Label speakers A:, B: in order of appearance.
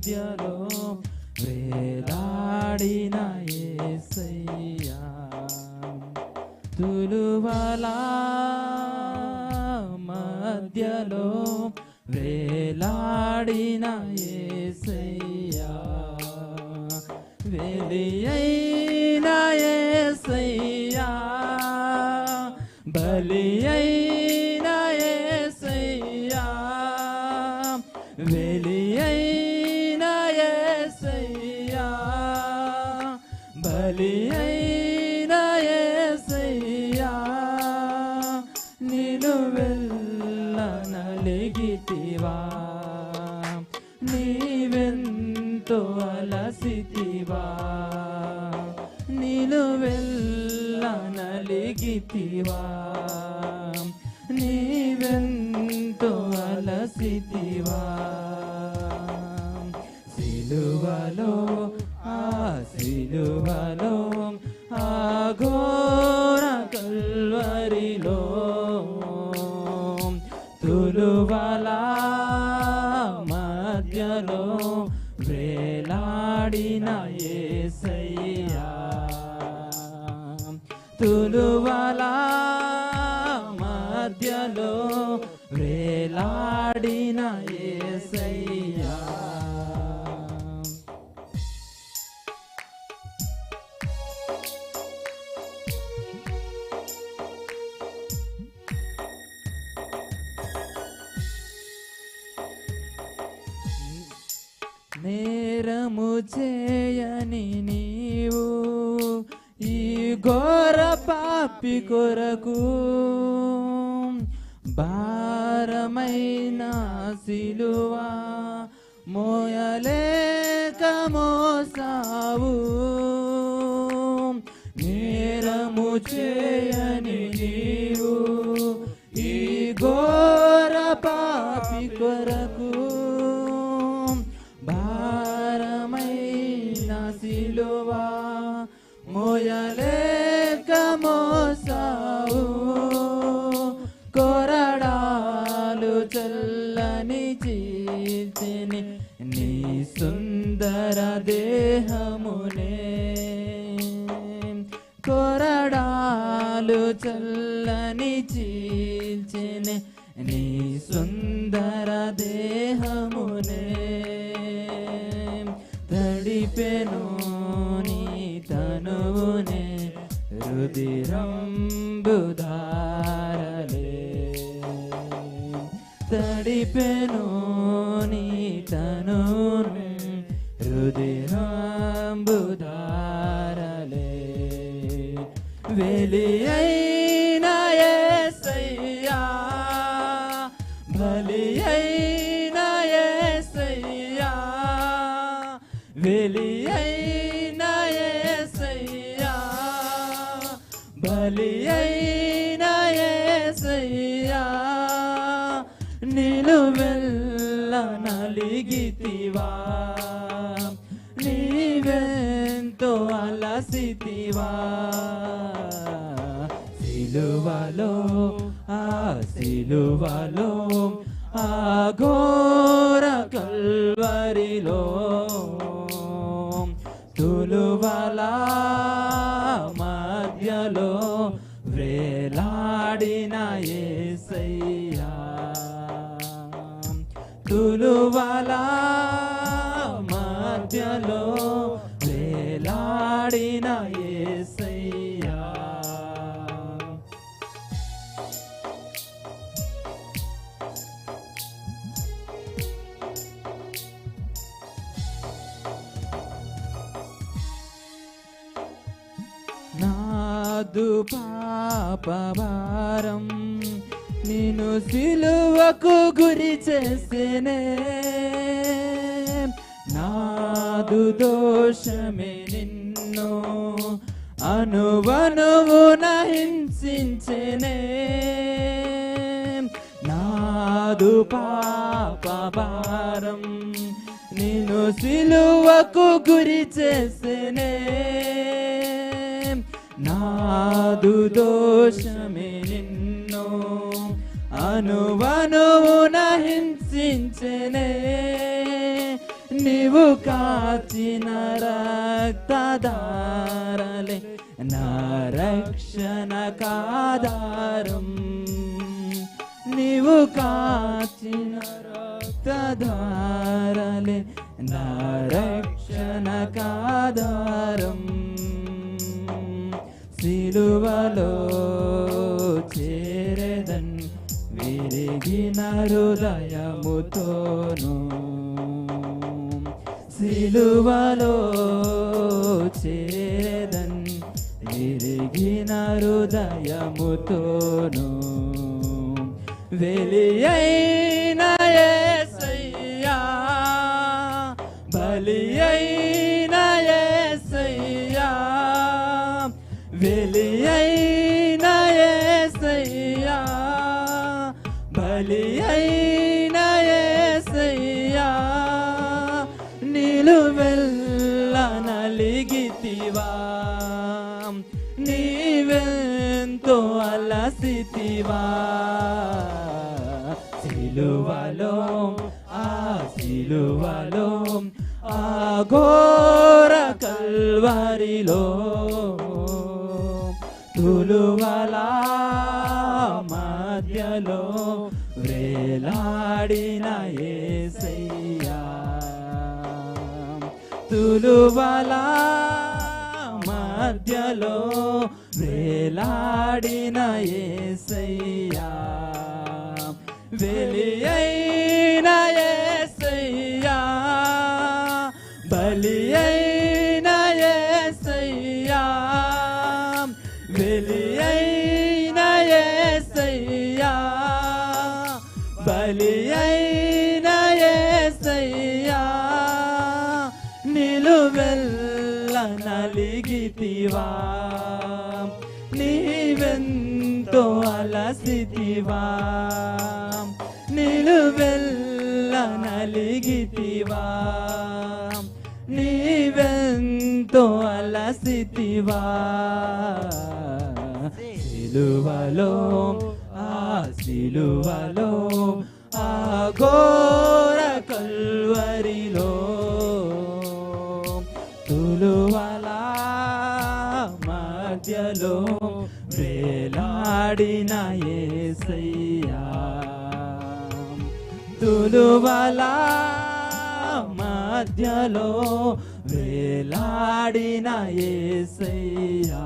A: మధ్యలో వేలాడిన ఏసయ్యా. తులువలా మధ్యలో వేలాడిన ఏసయ్యా. వెలియైన బలి అయిన ఏసయ్యా నిను వెళ్ళ నలిగితివా నీవెంతో అలసితివా. నిలు వెళ్ళ నలిగితివా నీవెంతో అలసితివా. సిలువలో ఆ సిలువలో ఆ ఘోర కల్వరిలో తులువల మధ్యలో వేలాడిన ఏసయ్యా. తులువలా మధ్యలో వేలాడిన ఏసయ్యా. నేరము చేయని నీవు ఈ ఘోర పాపి కొరకు భారమైన సిలువా మోయలేక మోసావు. నేరము చేయని సిలువ మోయలేక మోసావు కొరడాలు చల్లని చీల్చిని నీ సుందర దేహమునే. కొరడాలు చల్ల రుదిరంబుధారలే తడిపెను నీ తనును రుదిరంబుధారలే వెలి బలి అయిన ఏసయ్యా నిలువెల్ల నలిగితివా. నీవెంతో అలసితివా. సిలువలో ఆ సిలువలో ఆ ఘోర కల్వరిలో తులువలా తులువలా మధ్యలో వేలాడిన ఏసయ్యా. నాదు పాపభారం నేను సిలువకు గురి చేసేనే. నాదు దోషమే నిన్ను అనువనువు హింసించెనే నాదు పాపభారం నిన్ను సిలువకు గురి చేసేనే. నాదు దోషమే నిన్ను నిన్ను అనువనువున హింసించనే. నీవు కాచిన రక్తదారలే నా రక్షణ కాదారం. నీవు కాచిన రక్తదారలే నా రక్షణ కాదారం. సిలువలో విరిగిన హృదయముతోను సిలువలో చేరదన్ విరిగిన హృదయముతోను. వెలియైన యేసయ్యా నీవెంతో అలసితివా సిలువలో ఆ సిలువలో ఆ ఘోర కల్వరిలో. తులువలా మధ్యలో వేలాడిన ఏసయ్యా. తులువలా మధ్యలో వేలాడిన ఏసయ్యా. వెలి ఏసయ్యా. బలి ఏసయ్యా. వెలి ఏసయ్యా. బలి ఏసయ్యా. నిలువెల్ల నలిగితివా. నీవెంతో అలసితివా. నిలువెల్ల నలిగితివా. నీవెంతో అలసితివా. సిలువలో ఆ సిలువలో ఆ ఘోర కల్వరిలో వేలాడిన ఏసయ్యా. తులువలా మధ్యలో వేలాడిన ఏసయ్యా.